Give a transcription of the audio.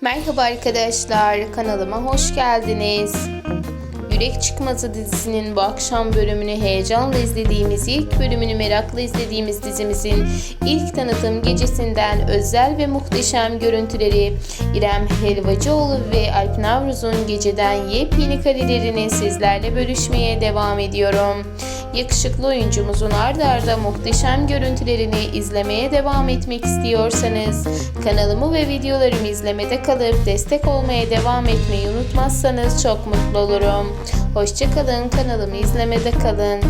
Merhaba arkadaşlar, kanalıma hoş geldiniz. Yürek Çıkmazı dizisinin bu akşam bölümünü heyecanla izlediğimiz, ilk bölümünü merakla izlediğimiz dizimizin ilk tanıtım gecesinden özel ve muhteşem görüntüleri İrem Helvacıoğlu ve Alp Navruz'un geceden yepyeni karelerini sizlerle bölüşmeye devam ediyorum. Yakışıklı oyuncumuzun arda arda muhteşem görüntülerini izlemeye devam etmek istiyorsanız kanalımı ve videolarımı izlemede kalıp destek olmaya devam etmeyi unutmazsanız çok mutlu olurum. Hoşçakalın kanalımı izlemede kalın.